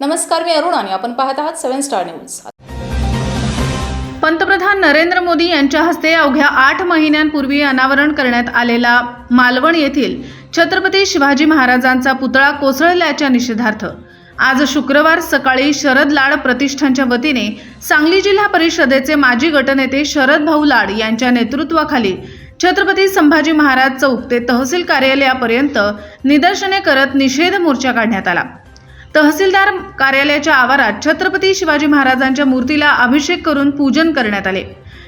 नमस्कार मी अरुण आणि आपण पाहत आहात सेव्हन स्टार न्यूज. पंतप्रधान नरेंद्र मोदी यांच्या हस्ते अवघ्या आठ महिन्यांपूर्वी अनावरण करण्यात आलेला मालवण येथील छत्रपती शिवाजी महाराजांचा पुतळा कोसळल्याच्या निषेधार्थ. आज शुक्रवार सकाळी शरद लाड प्रतिष्ठानच्या वतीने सांगली जिल्हा परिषदेचे माजी गटनेते शरद भाऊ लाड यांच्या नेतृत्वाखाली छत्रपती संभाजी महाराज चौक ते तहसील कार्यालयापर्यंत निदर्शने करत निषेध मोर्चा काढण्यात आला. तहसीलदार कार्यालयाच्या आवारात छत्रपती शिवाजी महाराजांच्या मूर्तीला अभिषेक करून पूजन करण्यात आले.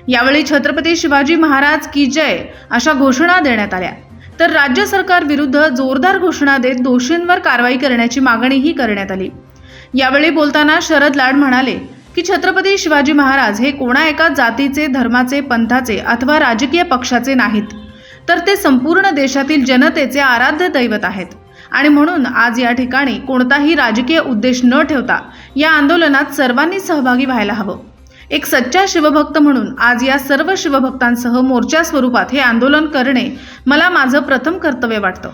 यावेळी छत्रपती शिवाजी महाराज की जय अशा घोषणा देण्यात आल्या. तर राज्य सरकार विरुद्ध जोरदार घोषणा देत दोषींवर कारवाई करण्याची मागणीही करण्यात आली. यावेळी बोलताना शरद लाड म्हणाले की छत्रपती शिवाजी महाराज हे कोणा एका जातीचे धर्माचे पंथाचे अथवा राजकीय पक्षाचे नाहीत. तर ते संपूर्ण देशातील जनतेचे आराध्य दैवत आहेत. आणि म्हणून आज या ठिकाणी कोणताही राजकीय उद्देश न ठेवता या आंदोलनात सर्वांनी सहभागी व्हायला हवं. एक सच्चा शिवभक्त म्हणून आज या सर्व शिवभक्तांसह मोर्चा स्वरूपात हे आंदोलन करणे मला माझं प्रथम कर्तव्य वाटतं.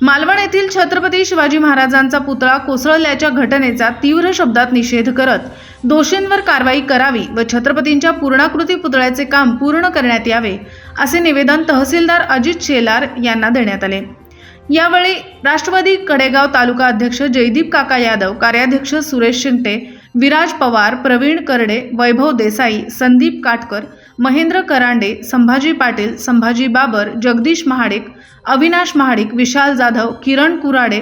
मालवण येथील छत्रपती शिवाजी महाराजांचा पुतळा कोसळल्याच्या घटनेचा तीव्र शब्दात निषेध करत दोषींवर कारवाई करावी व छत्रपतींच्या पूर्णाकृती पुतळ्याचे काम पूर्ण करण्यात यावे असे निवेदन तहसीलदार अजित शेलार यांना देण्यात आले. यावेळी राष्ट्रवादी कडेगाव तालुका अध्यक्ष जयदीप काका यादव कार्याध्यक्ष सुरेश शिंगटे विराज पवार प्रवीण करडे वैभव देसाई संदीप काटकर महेंद्र करांडे संभाजी पाटील संभाजी बाबर जगदीश महाडिक अविनाश महाडिक विशाल जाधव किरण कुराडे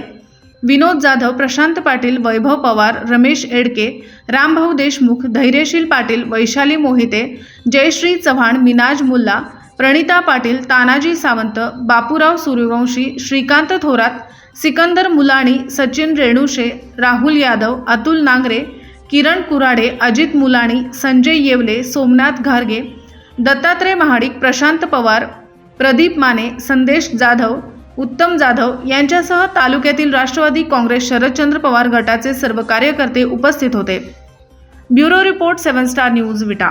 विनोद जाधव प्रशांत पाटील वैभव पवार रमेश एडके रामभाऊ देशमुख धैर्यशील पाटील वैशाली मोहिते जयश्री चव्हाण मिनाज मुल्ला प्रणिता पाटील तानाजी सावंत बापूराव सूर्यवंशी श्रीकांत थोरात सिकंदर मुलाणी सचिन रेणुशे राहुल यादव अतुल नांगरे किरण कुराडे अजित मुलाणी संजय येवले सोमनाथ घारगे दत्तात्रय महाडिक प्रशांत पवार प्रदीप माने संदेश जाधव उत्तम जाधव यांच्यासह तालुक्यातील राष्ट्रवादी काँग्रेस शरदचंद्र पवार गटाचे सर्व कार्यकर्ते उपस्थित होते. Bureau report seven star news Vita